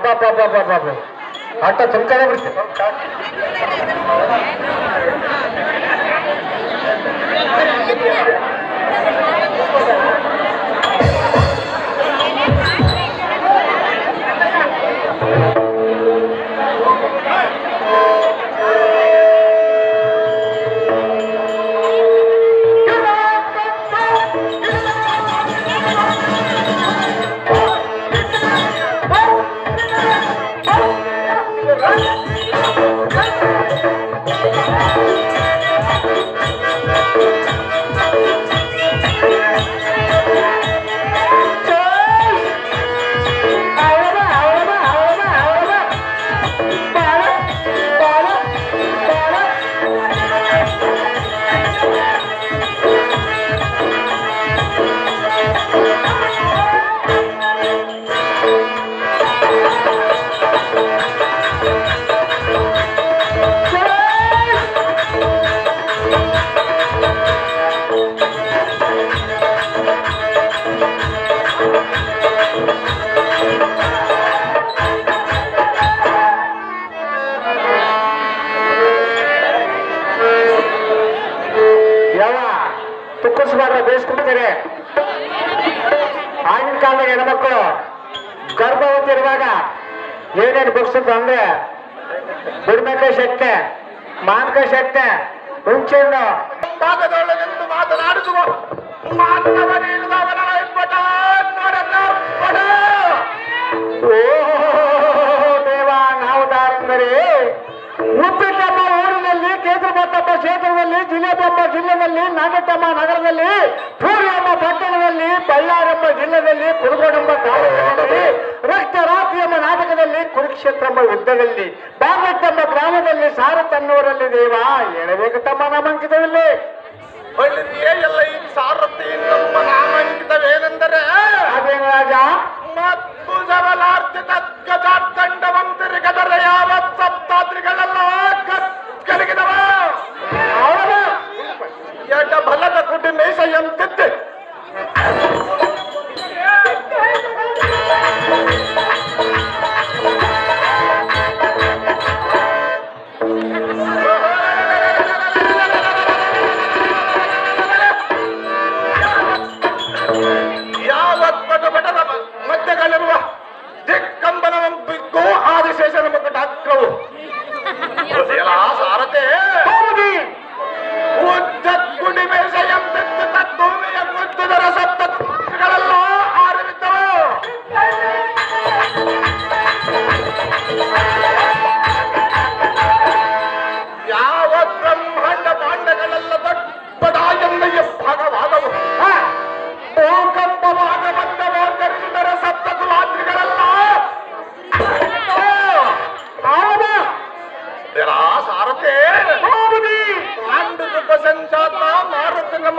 ಅಬ್ಬಬ್ಬಬ್ಬಬ್ಬಬ್ಬ ಅಟ್ಟ ತುಂಬ್ಕೊಂಡೇ ಬಿಡ್ತೀವಿ ಯಾವ ತುಕ್ಕಸ್ಬಾರ್ದ ಬೇಯಿಸ್ಬಿಡ್ತಾರೆ ಆಗಿನ ಕಾಲದಾಗ ಹೆಣ್ಮಕ್ಳು ಗರ್ಭವತಿ ಇರುವಾಗ ಏನೇನು ಬಗ್ಸಿದ್ರು ಅಂದ್ರೆ ಬುಡ್ಮೆಕಾಯಿ ಶೆಟ್ಟೆ ಮಾನ್ಕಾಯಿ ಶೆಟ್ಟೆ ಹುಂಚೆಹಣ್ಣು ಭಾಗದೊಳಗೆಂದು ಮಾತನಾಡಿಸುವ ಮಾತವನಿಲ್ಲದವನ ಇಪ್ಪಟ ನೋಡಲ್ಲ ಪಡ. ಓ ಕೇಸರಬತ್ತಮ್ಮ ಕ್ಷೇತ್ರದಲ್ಲಿ ಜಿಲೇಬಮ್ಮ ಜಿಲ್ಲೆಯಲ್ಲಿ ನಾಗಟ್ಟಮ್ಮ ನಗರದಲ್ಲಿ ಸೂರ್ಯಮ್ಮ ಪಟ್ಟಣದಲ್ಲಿ ಬಳ್ಳಾರಮ್ಮ ಜಿಲ್ಲೆಯಲ್ಲಿ ಕುರುಗೋಡಮ್ಮ ತಾಲೂಕಿನಲ್ಲಿ ರಕ್ತ ಎಂಬ ನಾಟಕದಲ್ಲಿ ಕುರುಕ್ಷೇತ್ರ ಎಂಬ ಯುದ್ಧದಲ್ಲಿ ಬಾಗಟ್ಟಮ್ಮ ಗ್ರಾಮದಲ್ಲಿ ಸಾರತನ್ನೂರಲ್ಲಿ ದೇವ ಹೇಳಬೇಕು ತಮ್ಮ ನಾಮಾಂಕಿತವಿಲ್ಲಿ ಎಲ್ಲ ಈ ಸಾರಥಿ ನಮ್ಮ ನಾಮಾಂಕಿತವೇನೆಂದರೆ ಅದೇನು ರಾಜ? ಮತ್ತು ಜವಲಾರ್ತಿ ತದ್ಗಜಾತ್ತಂಡವಂತಿರಿ ಗದರ ಯಾವತ್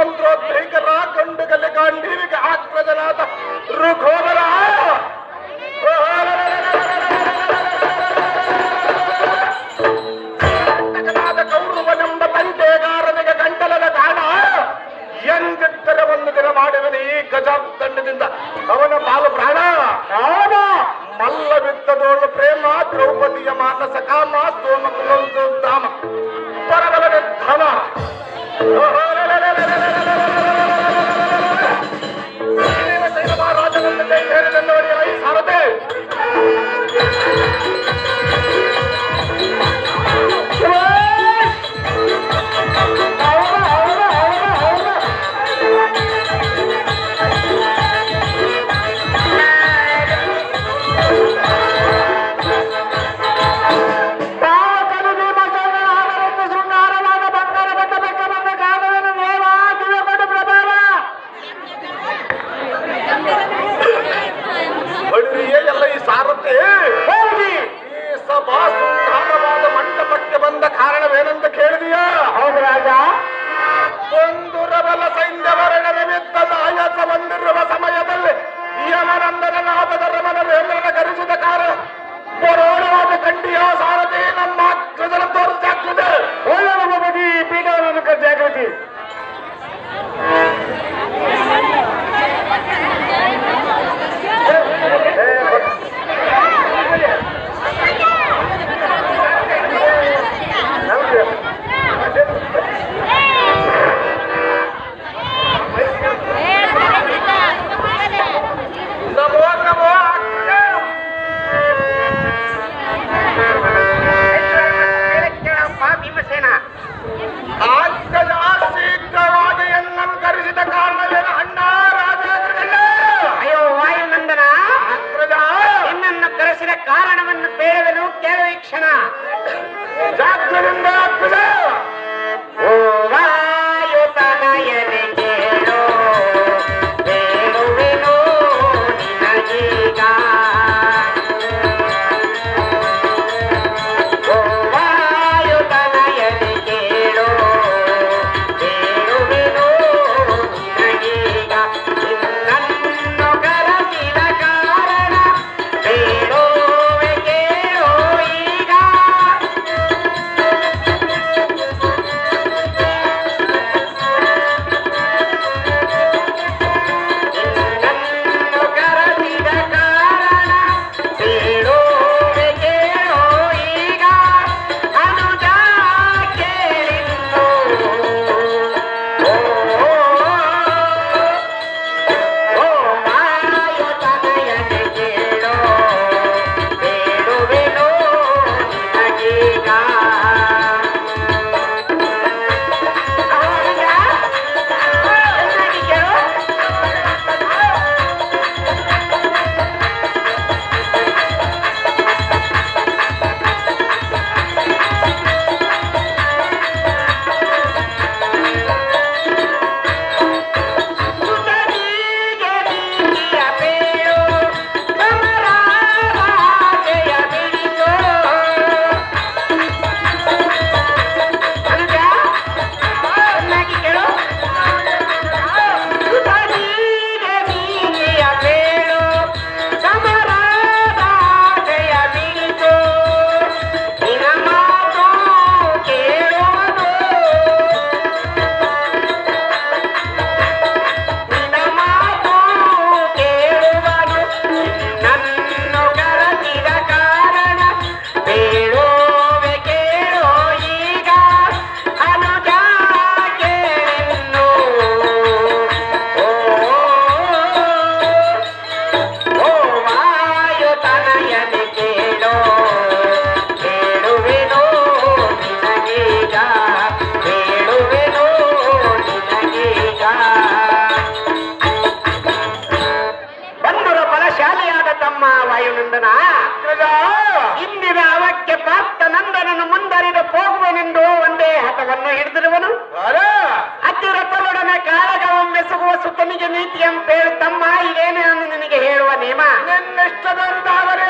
ಮಂತ್ರೋದ್ಭೈಕರ ಗಂಡುಗಲೆ ಗಾಂಡೀವಿಗೆ ಆಕ್ರಜನಾದ ಋಘೋದರ ನಾಟಕನಾದ ಕೌರವನೆಂಬ ತಂಟೆಗಾರನಿಗೆ ಗಂಟಲದ ಕಾಣ ಎಂದಿದ್ದರೆ ಒಂದು ದಿನ ಮಾಡುವನು ಈ ಗಜಾದಂಡದಿಂದ ಅವನ ಪಾಲು ಪ್ರಾಣ. ಮಲ್ಲವಿತ್ತದೋಳು ಮಲ್ಲ ಪ್ರೇಮ ದ್ರೌಪದಿಯ ಮಾನಸ ಕಾಮ ಸೋಮ ಅಗ್ರಜ ಇಂದಿನ ಅವಕ್ಕೆ ಪ್ರಾಪ್ತ ನಂದನನ್ನು ಮುಂದರಿದು ಹೋಗುವನೆಂದು ಒಂದೇ ಹತವನ್ನು ಹಿಡಿದಿರುವನು. ಅತಿರಥಲೊಡನೆ ಕಾಳಗವೊಮ್ಮೆ ಸಿಗುವ ಸುತ್ತನಿಗೆ ನೀತಿ ಅಂತ ಹೇಳಿ ತಮ್ಮ ಇದೇನೆ ಅನ್ನು ನಿನಗೆ ಹೇಳುವ ನಿಯಮ. ನಿನ್ನಿಷ್ಟದಂತಾದರೆ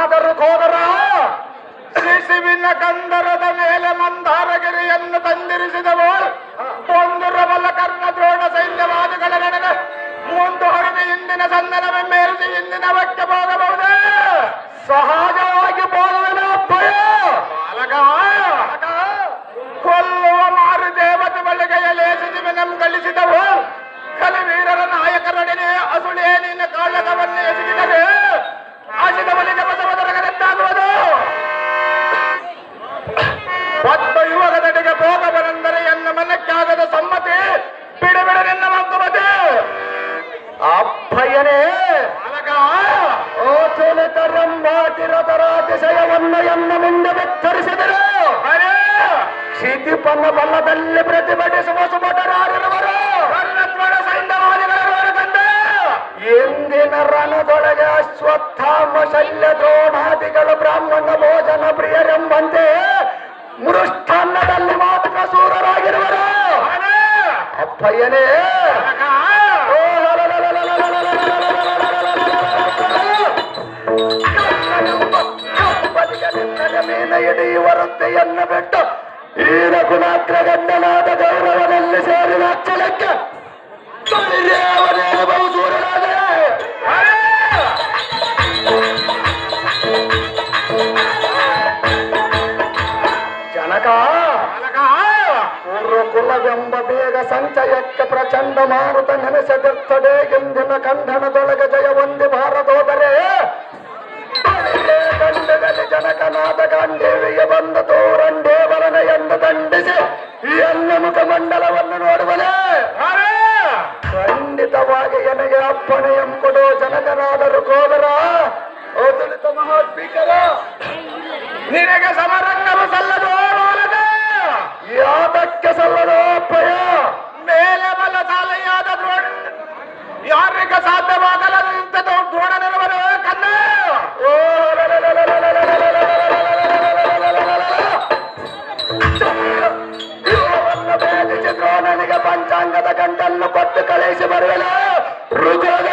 ಜನಕನಾದರು ಹೋದರ ಶಿಶುವಿನ ಕಂದರದ ಮೇಲೆ ಮಂದಾರಗಿರಿಯನ್ನು ತಂದಿರಿಸಿದವು ಒಂದುರಬಲ್ಲ ಕರ್ಮ ದ್ರೋಣ ಸೈನ್ಯವಾದಿಗಳ ನಡುವೆ ಮುಂದು ಹೊರಗೆ ಇಂದಿನ ಸಂದನವೇ ಮೇರಿಸಿ ಇಂದಿನವಕ್ಕೆ ಹೋಗಬಹುದೇ ಸಹಜವಾಗಿ ಬಾಲಕ ಕೊಲ್ಲುವ ಮಾರು ದೇವತೆ ಬಳಿಗೆಯ ಲೇಸಿಜಿವನಂ ಗಳಿಸಿದವು ಕಲವೀರರ ನಾಯಕರೊಡನೆ ಅಸುಳೇ ನಿನ್ನ ಕಾಳಗವನ್ನು ಎಸಗಿದರೆ ಬಲ್ಲದಲ್ಲಿ ಪ್ರತಿಭಟಿಸುವ ಸೈನ್ಯವಾದಿಗಳವರು ಕಂಡ. ಎಂದಿನ ರಣದೊಳಗೆ ಅಶ್ವತ್ಥಾಮ ಶಲ್ಯ ದ್ರೋಣಾದಿಗಳು ಬ್ರಾಹ್ಮಣ ಭೋಜನ ಪ್ರಿಯರೆಂಬಂತೆ ಮೃಷ್ಟಾನ್ನದಲ್ಲಿ ಮಾತಕ ಸೂರರಾಗಿರುವರು ಅಪ್ಪಯ್ಯನೇ. ಹಿಡಿಯುವ ವೃತ್ತಿಯನ್ನು ಬಿಟ್ಟು ಈ ರಘುನಾಥ್ರ ಗಂಡನಾದ ಗೌರವದಲ್ಲಿ ಸೇರಿದ ಅಚ್ಚಲಕ್ಕೆ ಧೈರ್ಯವನೇ ಬಹುಸೂರನಾದೆ ಜನಕ ಕುರುಕುಲವೆಂಬ ಬೇಗ ಸಂಚಯಕ್ಕೆ ಪ್ರಚಂಡ ಮಾರುತ ನೆನೆಸದಿರ್ತದೆ ಎಂದಿನ ಕಂಠಣದೊಳಗೆ ಜಯ ಒಂದಿ ಭಾರದೋದರೆ ಗಂಡಗಲಿ ಜನಕನಾದ ಗಾಂಧೀವಿಗೆ ಬಂದ ತೋರಂಡೇವರನ ಎಂದು ದಂಡಿಸಿ ಈ ಅನ್ನ ಮುಖ ಮಂಡಲವನ್ನು ನೋಡುವನೇ ಇರುವವನ್ನ ಭೇದಿಸಿ ದ್ರೋಣನಿಗೆ ಪಂಚಾಂಗದ ಗಂಟನ್ನು ಕೊಟ್ಟು ಕಳಿಸಿ ಬರುವನ ಋತುಗರ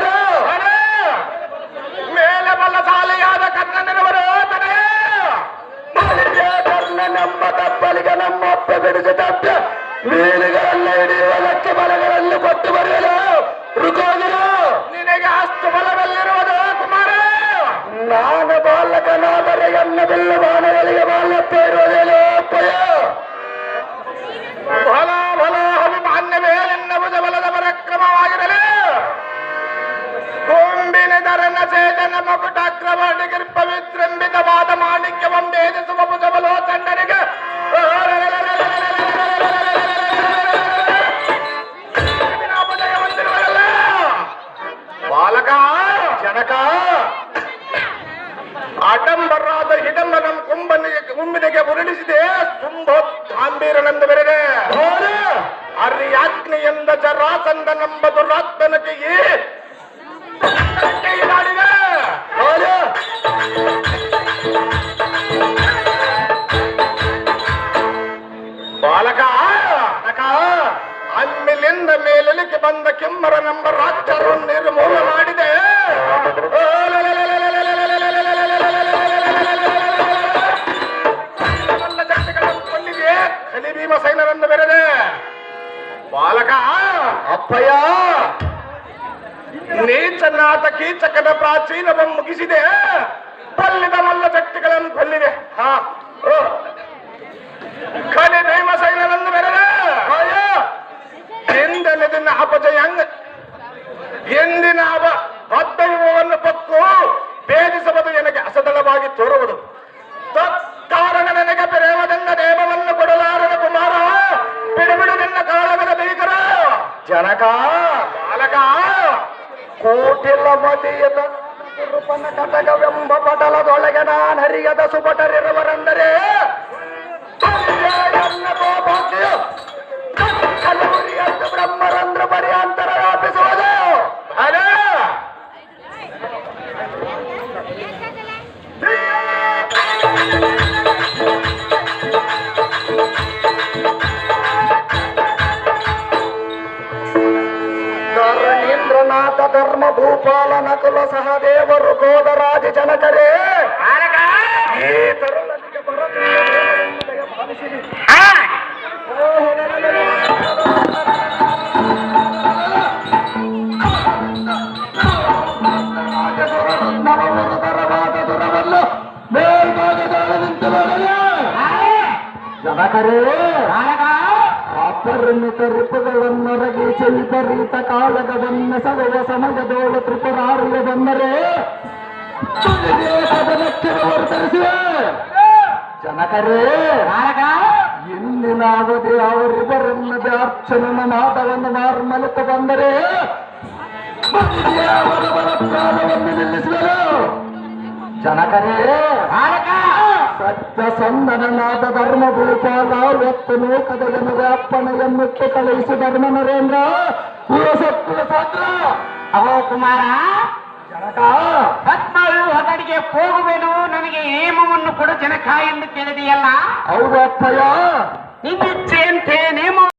ಕುಂಬಿನಿಗೆ ಉರುಳಿಸಿದೆ ತುಂಬ ಗಾಂಭೀರನೆಂದು ಬೆರೆದೆ ಅರಿ ಎಂದ ಜರಾಸಂದ ನಂಬ ದುರಾತ್ಮನಕ್ಕೆ ಕೈಲಾಡಿದೆ ಬಾಲಕ ಬಾಲಕ? ಅಮ್ಮಿಲಿಂದ ಮೇಲೆಲಿಕ್ಕೆ ಬಂದ ಕೆಮ್ಮರ ನಂಬ ರಾಕ್ಷರು ಅಪ್ಪಯ್ಯ ನೀಚನಾಥ ಕೀಚಕನ ಪ್ರಾಚೀನವನ್ನು ಮುಗಿಸಿದೆ. ಬಲ್ಲಿದ ಮಲ್ಲ ಶಕ್ತಿಗಳನ್ನು ಕೊಲ್ಲಿದೆ. ಹಾ ಓ. ಕಲಿ ಭೀಮಸೈನರನ್ನು ಬೆರೆದೆ ಅಪಜಯ ಅಪಜಯಂಗ ಎಂದಿನ ಅವ ಯುವವನ್ನು ಪಕ್ಕು. ಭೇದಿಸುವುದು ನನಗೆ ಅಸದಳವಾಗಿ ತೋರುವುದು. ಕೋಟಿಲ ಧರ್ಮ ಭೂಪಾಲ ನಕುಲ ಸಹದೇವರು ಗೋದರಾಜ ಜನಕರೇ ಈ ತರುಣನಿಗೆ ಬರಲಿಲ್ಲ ದೇವರೆಂಬುದಯ ಭಾವಿಸಿರಿ. ನವವರುತರವಾದ ದುರವನ್ನು ಮೇಲ್ಭಾಗದಲ್ಲಿ ಜನಕರೇ ಅಪರಿಮಿತ ರೂಪಗಳನ್ನೊರಗಿಸಿ ವಿಪರೀತ ಕಾಳಗವನ್ನ ಸವೆಯ ಸಮಯದೋಳು ತ್ರಿಪುರಾರಿಗೆ ಬಂದರೆ ವರ್ತರಿಸಿವೆ ಜನಕರೇ ಇಲ್ಲಿ ಅವಧಿ ಅವರಿಬ್ಬರನ್ನದೇ ಅರ್ಚನನ ಮಾರು ಮಾರ್ಮಲಕ್ಕೆ ಬಂದರೆ. ನಿಲ್ಲಿಸಿದರು ಜನಕರೇ ಸತ್ಯ ಸಂದನನಾದ ಧರ್ಮ ಭೂಪಾಲ ಲೋಕದ ಜನರ ವ್ಯಾಪನೆಯನ್ನುಟ್ಟು ಕಳುಹಿಸಿ ಧರ್ಮ ನರೇಂದ್ರ ಸಾತ್ರ ಅಹೋ ಕುಮಾರ ಜನಕ ಪದ್ಮಳು ಅದರಿಗೆ ಹೋಗುವೆನು ನನಗೆ ನೇಮವನ್ನು ಕೊಡು ಜನಕ ಎಂದು ಕೇಳಿದೆಯಲ್ಲ? ಹೌದು ಅಪ್ಪಯ್ಯ.